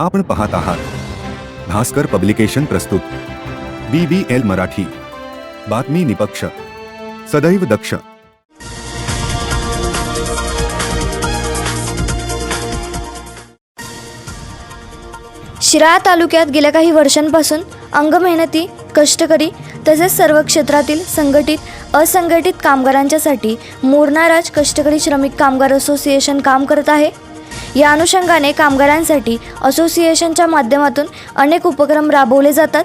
आपण पाहत आहात. भास्कर पब्लिकेशन प्रस्तुत. B B L Marathi. बातमी निपक्ष. सदैव दक्ष. शिराळा तालुक्यात गेल्या काही वर्षांपासून अंगमेहनती कष्टकरी तसेच सर्व क्षेत्रातील संघटित असंघटित कामगारांच्यासाठी मोरणाराज कष्टकरी श्रमिक कामगार असोसिएशन काम करत आहे. या अनुषंगाने कामगारांसाठी असोसिएशनच्या माध्यमातून अनेक उपक्रम राबवले जातात.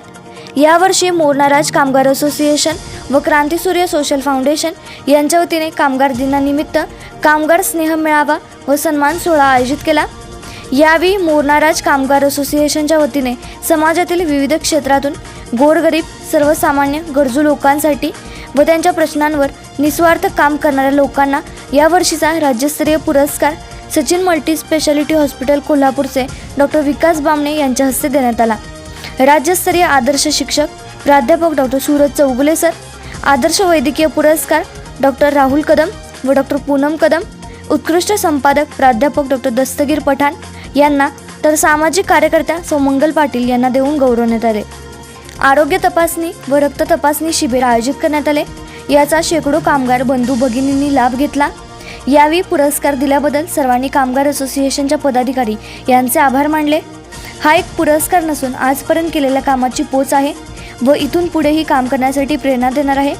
यावर्षी मोरनाराज कामगार असोसिएशन व क्रांतीसूर्य सोशल फाउंडेशन यांच्या वतीने कामगार दिनानिमित्त कामगार स्नेह मेळावा व सन्मान सोहळा आयोजित केला. यावेळी मोरनाराज कामगार असोसिएशनच्या वतीने समाजातील विविध क्षेत्रातून गोरगरीब सर्वसामान्य गरजू लोकांसाठी व त्यांच्या प्रश्नांवर निस्वार्थ काम करणाऱ्या लोकांना यावर्षीचा राज्यस्तरीय पुरस्कार सचिन मल्टी स्पेशालिटी हॉस्पिटल कोल्हापूरचे डॉक्टर विकास बामणे यांच्या हस्ते देण्यात आला. राज्यस्तरीय आदर्श शिक्षक प्राध्यापक डॉक्टर सूरज चौगुले सर आदर्श वैद्यकीय पुरस्कार डॉक्टर राहुल कदम व डॉक्टर पूनम कदम उत्कृष्ट संपादक प्राध्यापक डॉक्टर दस्तगीर पठाण यांना तर सामाजिक कार्यकर्त्या सौमंगल पाटील यांना देऊन गौरवण्यात आले. आरोग्य तपासणी व रक्त तपासणी शिबिर आयोजित करण्यात आले. याचा शेकडो कामगार बंधू भगिनींनी लाभ घेतला. यावेळी पुरस्कार दिल्याबद्दल सर्वांनी कामगार असोसिएशनच्या पदाधिकारी यांचे आभार मानले. हा एक पुरस्कार नसून आजपर्यंत केलेल्या कामाची पोच आहे व इथून पुढेही काम करण्यासाठी प्रेरणा देणार आहे.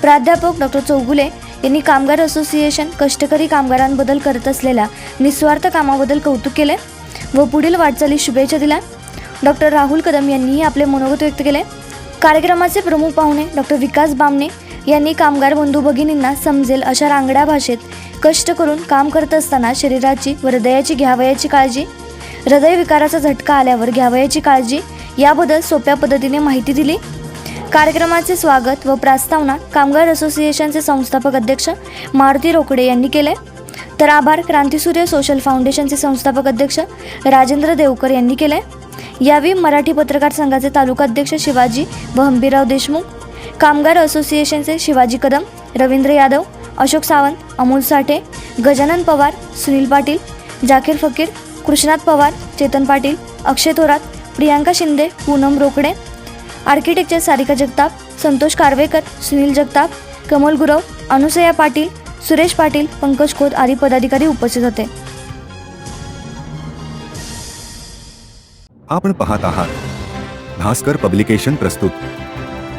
प्राध्यापक डॉक्टर चौगुले यांनी कामगार असोसिएशन कष्टकरी कामगारांबद्दल करत असलेल्या निस्वार्थ कामाबद्दल कौतुक केले व पुढील वाटचाली शुभेच्छा दिल्या. डॉक्टर राहुल कदम यांनीही आपले मनोगत व्यक्त केले. कार्यक्रमाचे प्रमुख पाहुणे डॉक्टर विकास बामणे यांनी कामगार बंधू भगिनींना समजेल अशा रांगड्या भाषेत कष्ट करून काम करत असताना शरीराची व हृदयाची घ्यावयाची काळजी? हृदयविकाराचा झटका आल्यावर घ्यावयाची काळजी? याबद्दल सोप्या पद्धतीने माहिती दिली? कार्यक्रमाचे स्वागत व प्रास्तावना कामगार असोसिएशनचे संस्थापक अध्यक्ष मारुती रोकडे यांनी केले तर आभार क्रांतीसूर्य सोशल फाउंडेशनचे संस्थापक अध्यक्ष राजेंद्र देवकर यांनी केले यावेळी मराठी पत्रकार संघाचे तालुका अध्यक्ष शिवाजी व हंबीरराव देशमुख कामगार असोसिएशनचे शिवाजी कदम रवींद्र यादव अशोक सावंत अमोल साठे गजानन पवार सुनील पाटील जाकीर फकीर कृष्णात पवार चेतन पाटील अक्षय थोरात प्रियांका शिंदे पूनम रोकडे आर्किटेक्चर सारिका जगताप संतोष कारवेकर सुनील जगताप कमल गुरव अनुसया पाटील सुरेश पाटील पंकज खोत आदी पदाधिकारी उपस्थित होते. आपण पाहत आहात. भास्कर पब्लिकेशन प्रस्तुत.